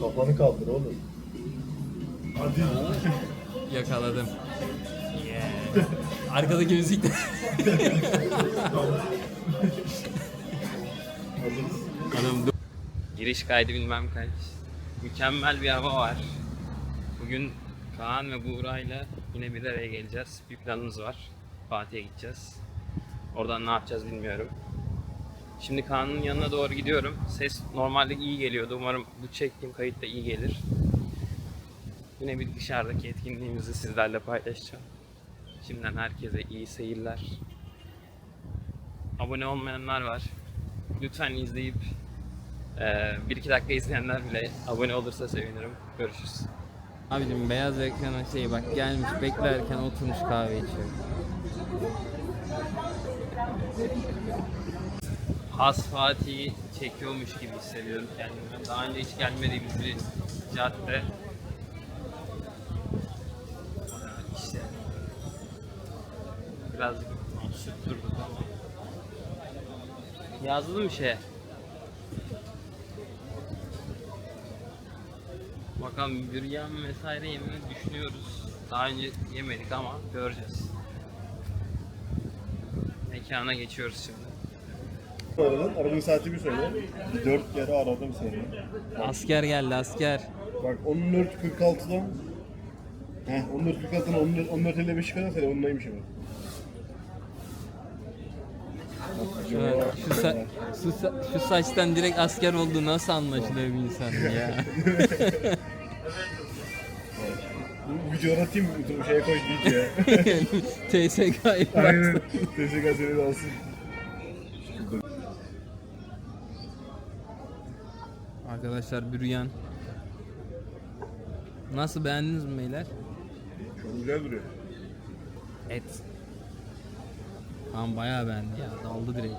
Kafanı kaldır oğlum. Hadi. Yakaladım. Yeah. Arkadaki müzik de. Adam Giriş kaydı bilmem kaç. Mükemmel bir hava var. Bugün Kaan ve Buğra'yla yine bir araya geleceğiz. Bir planımız var. Fatih'e gideceğiz. Oradan ne yapacağız bilmiyorum. Şimdi Kaan'ın yanına doğru gidiyorum. Ses normalde iyi geliyordu. Umarım bu çektiğim kayıt da iyi gelir. Yine bir dışarıdaki etkinliğimizi sizlerle paylaşacağım. Şimdiden herkese iyi seyirler. Abone olmayanlar var. Lütfen izleyip eee, bir iki dakika izleyenler bile abone olursa sevinirim. Görüşürüz. Abicim beyaz ekrana şey bak gelmiş beklerken oturmuş kahve içiyor. Has Fatih'i çekiyormuş gibi hissediyorum kendimi. Daha önce hiç gelmediğimiz bir cadde. İşte birazcık absürt durduk ama. Yazılı bir şey. Bakalım büryan vesaire yemeyi düşünüyoruz. Daha önce yemedik ama göreceğiz. Mekana geçiyoruz şimdi. Aradın, aradığın saati bir söyle. Dört kere aradım seni. Asker geldi asker. Bak 14.46'dan Heh 14.46'dan 14 14.55 kadar söyle onunlaymış hemen. Evet, şu, sa- şu, sa- şu saçtan direkt asker olduğu nasıl anlaşılıyor bir insanın ya? Bu videoyu atayım mı? Şeye koy videoya. TSK'yı Aynen. bıraksın. TSK seni de Arkadaşlar büryan. Nasıl beğendiniz mi beyler? Çok güzel duruyor. Et. Tamam bayağı beğendi ya. Daldı direkt.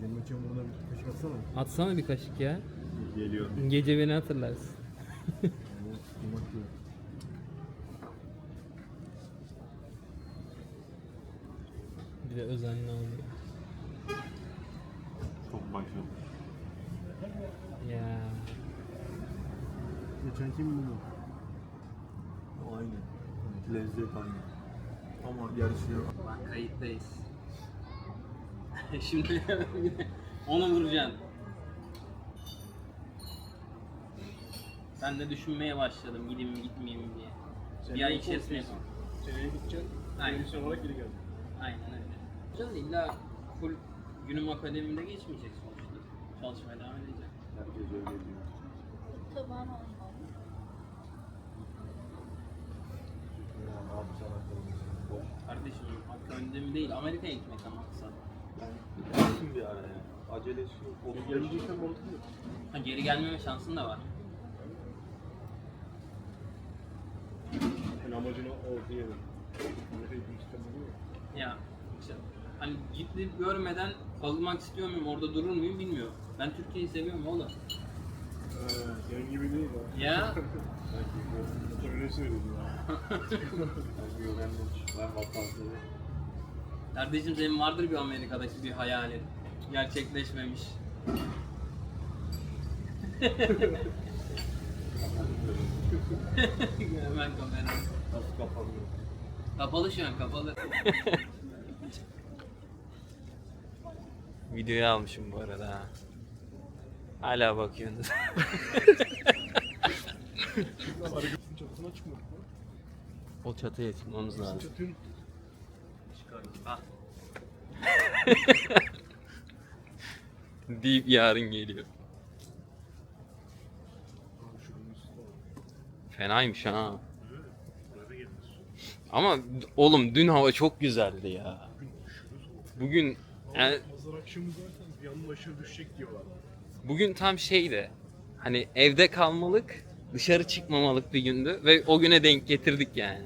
Cemil çamuruna bir kaşık atsana. Atsana bir kaşık ya. Geliyor. Gece beni hatırlarsın. Bir de özenli alıyor. Çok başladı. Ya. Geçen kim bunu? Aynı. Lezzet aynı. Ama yarısı yok. Bak kayıttayız. Şimdi onu vuracaksın. Ben de düşünmeye başladım gideyim mi gitmeyeyim mi diye. bir ay içerisinde yapalım. Seneye gideceksin. Aynen. Aynen. olarak geri geleceksin. Aynen öyle. Canım illa full günüm akademide geçmeyecek sonuçta. Çalışmaya devam edeceğim. Herkes öyle diyor. Tabağın olmalı. Kardeşim akademi değil Amerika'ya gitmek ama kısa. Gelsin bir araya. Acelesi yok. Onu geleceksen mantıklı. Ha, geri gelmeme şansın da var. Yani amacına o diyelim. Amerika'ya gitmek istemiyor mu? Ya işte hani gidip görmeden kalmak istiyor muyum orada durur muyum bilmiyorum. Ben Türkiye'yi seviyorum oğlum. Ee, senin gibi değil ya. Ya Sanki öyle söyledim ya. Sanki yok ben de ben vatandaşım. kardeşim senin vardır bir Amerika'daki bir hayalin. Gerçekleşmemiş. Hemen kamera. Nasıl kapanıyor? Kapalı şu an kapalı. Videoyu almışım bu arada ha. Hala bakıyorsunuz. Arabasının çatısına çıkmadık mı? o çatıya çıkmamız lazım. Çatının Ah. Deyip yarın geliyor. Fenaymış ha. Ama oğlum dün hava çok güzeldi ya. Bugün yani Pazar akşamı zaten bir yandan aşağı düşecek diyorlar. Bugün tam şeydi. Hani evde kalmalık, dışarı çıkmamalık bir gündü ve o güne denk getirdik yani.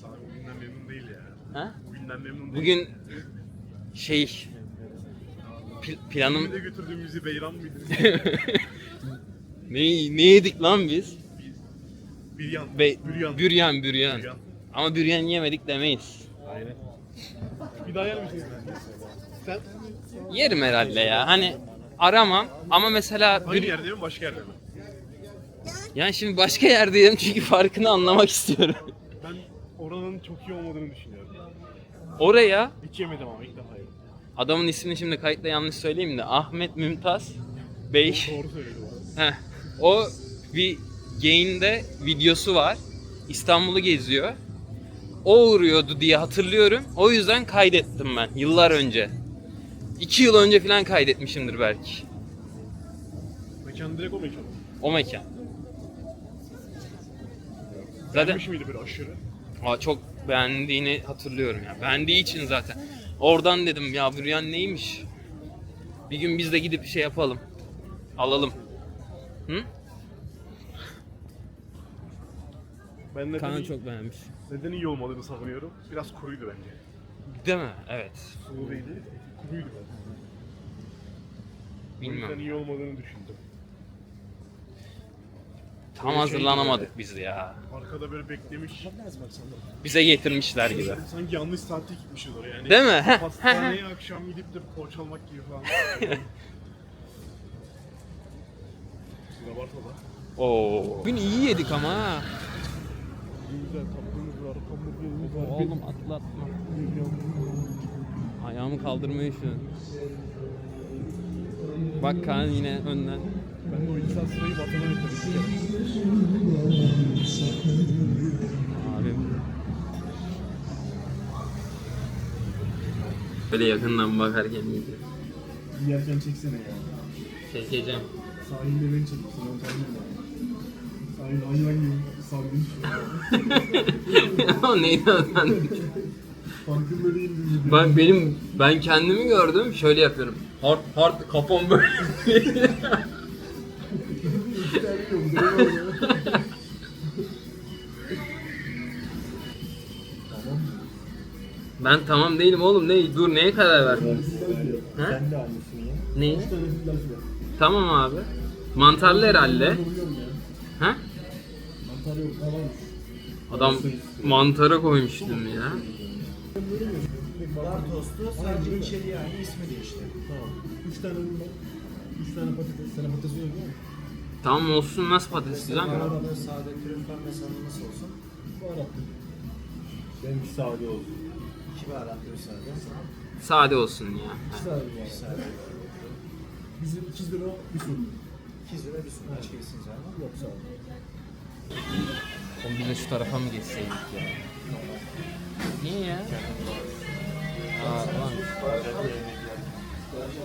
Sana bugünden memnun değil ya. Ha? Bugünden memnun değil. Bugün şey pl- planım de götürdüğümüzü Beyran mıydı? ne, ne yedik lan biz? bir yan. Be- büryan büryan. Büryan. Ama büryan yemedik demeyiz. Aynen. Bir daha yer misin? Sen Yerim herhalde ya. Hani aramam ama mesela hangi bir, yerde mi başka yerde mi? yani şimdi başka yerdeyim çünkü farkını anlamak istiyorum. Ben oranın çok iyi olmadığını düşünüyorum. Oraya Hiç yemedim ama ilk defa yedim. adamın ismini şimdi kayıtla yanlış söyleyeyim de Ahmet Mümtaz Bey. Doğru söyledi bu. Heh, o bir gain'de videosu var. İstanbul'u geziyor. O uğruyordu diye hatırlıyorum. O yüzden kaydettim ben yıllar önce. İki yıl önce falan kaydetmişimdir belki. Mekan direkt o mekan. O mekan. Zaten Beğenmiş miydi böyle aşırı? Aa, çok beğendiğini hatırlıyorum ya. Beğendiği için zaten. Oradan dedim ya büryan neymiş? Bir gün biz de gidip şey yapalım. Alalım. Hı? Ben neden, Kaan çok beğenmiş. neden iyi olmadığını savunuyorum. Biraz kuruydu bence. Değil mi? Evet. Sulu değildi, kuruydu bence. O yüzden Bilmiyorum. iyi olmadığını düşündüm. Tam Böyle şey hazırlanamadık biz ya. Arkada böyle beklemiş. Bize getirmişler gibi. Sanki yanlış saatte gitmişiz oraya yani. Değil mi? Pastaneye akşam gidip de poğaça almak gibi falan. Siz abartma da. Oo. Bugün iyi yedik ama ha. Güzel tatlımız var, hamburgerimiz var. Oğlum atlatma. Ayağımı kaldırmayı şu. Bak Kaan yine önden. Ben de o insan sırayı vatana getirdim. Abim. Böyle yakından bakarken iyiydi. Yerken çeksene ya. Çekeceğim. Sahilde beni çekmişsin, ben tanıyorum. Sahil hayvan gibi saldın. o neydi o sen? Farkında. Ben benim ben kendimi gördüm şöyle yapıyorum. Hard hard kafam böyle. ben tamam değilim oğlum ne dur neye karar verdin? Ha? Sen de aynısın ya. Neyi? Tamam abi. Mantarlı herhalde. Ha? Mantar yok. Adam mantara koymuş dün ya. Bar tostu sadece içeriği aynı ismi değişti. Tamam. Üç tane ürün var. Üç tane patates. Sana patates yiyor değil mi? Tamam olsun nasıl patates güzel mi? Baharatlı, sade, trüfan mesela nasıl olsun? Baharatlı. Benimki sade olsun. İki baharatlı bir sade. Sade olsun ya. Sade var. Sade. Bizim 2 lira bir sürü. İki lira bir başka isiniz var mı? Yok sade. Oğlum biz de şu tarafa mı geçseydik ya? Niye ya? Aa lan.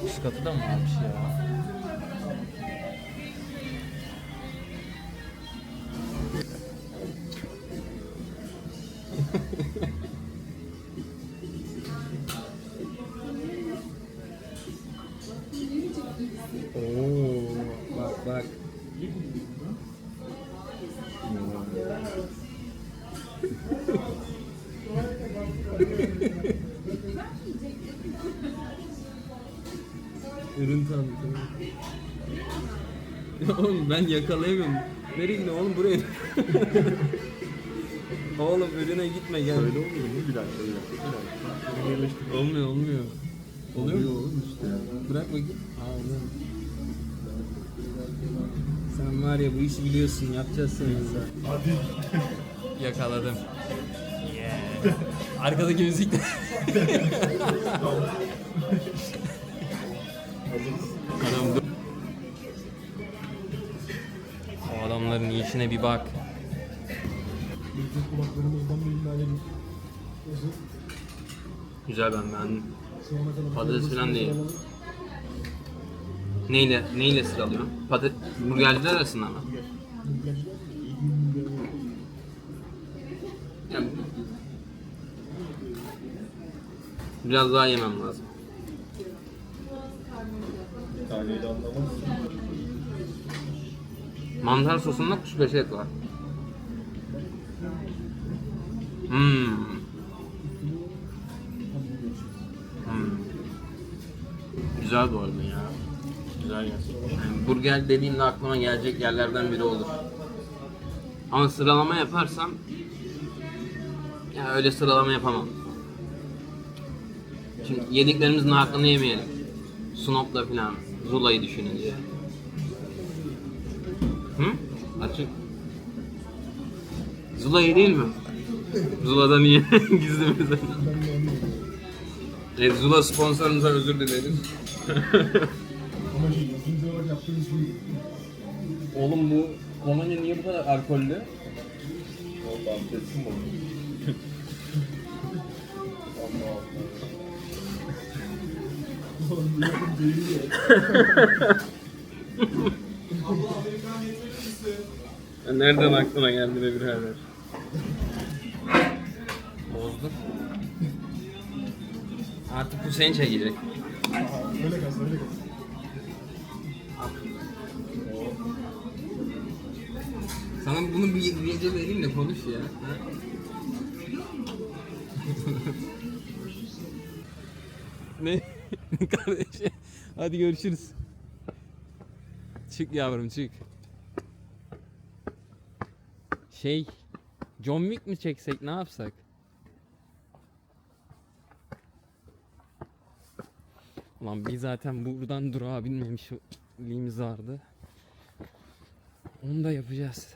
Üst katı mı varmış ya? Ürün tanıtımı. Ya oğlum ben yakalayamıyorum. Nereye gidiyorsun oğlum buraya? oğlum ürüne gitme gel. Öyle olmuyor mu? Bir dakika, bir dakika. Bir dakika. Bunu birleştir. Olmuyor olmuyor. Oluyor mu? oğlum işte. Bırak bakayım. Aa oluyor. Sen var ya bu işi biliyorsun yapacağız seninle. Hadi. Yakaladım. Yeah. Arkadaki müzik de. O adamların işine bir bak. Güzel ben beğendim. Patates falan değil. Neyle neyle sıralıyor? Patates burgerciler arasında mı? Biraz daha yemem lazım. Mantar sosunda kuşbaşı et var. Hmm. Hmm. Güzel bu arada ya. Güzel gerçekten. Yani burger dediğimde aklıma gelecek yerlerden biri olur. Ama sıralama yaparsam ya öyle sıralama yapamam. Şimdi yediklerimizin hakkını yemeyelim. Snop'la falan. Zula'yı düşününce. Hı? Açık. Zula iyi değil mi? Zula'da niye gizlimiz? Evet, Zula sponsorumuza özür şey. Oğlum bu kolonya niye bu kadar alkollü? Vallahi kesin bu. Allah Allah. ya. Nereden aklına geldi be birader? Bozduk. Artık Hüseyin çekecek. Aha, Öyle kalsın öyle kalsın. Sana bunu bir gece vereyim de konuş ya. ne? Kardeşim. Hadi görüşürüz. Çık yavrum çık. Şey, John Wick mi çeksek ne yapsak? Lan bir zaten buradan durağa binmemişliğimiz vardı. Onu da yapacağız.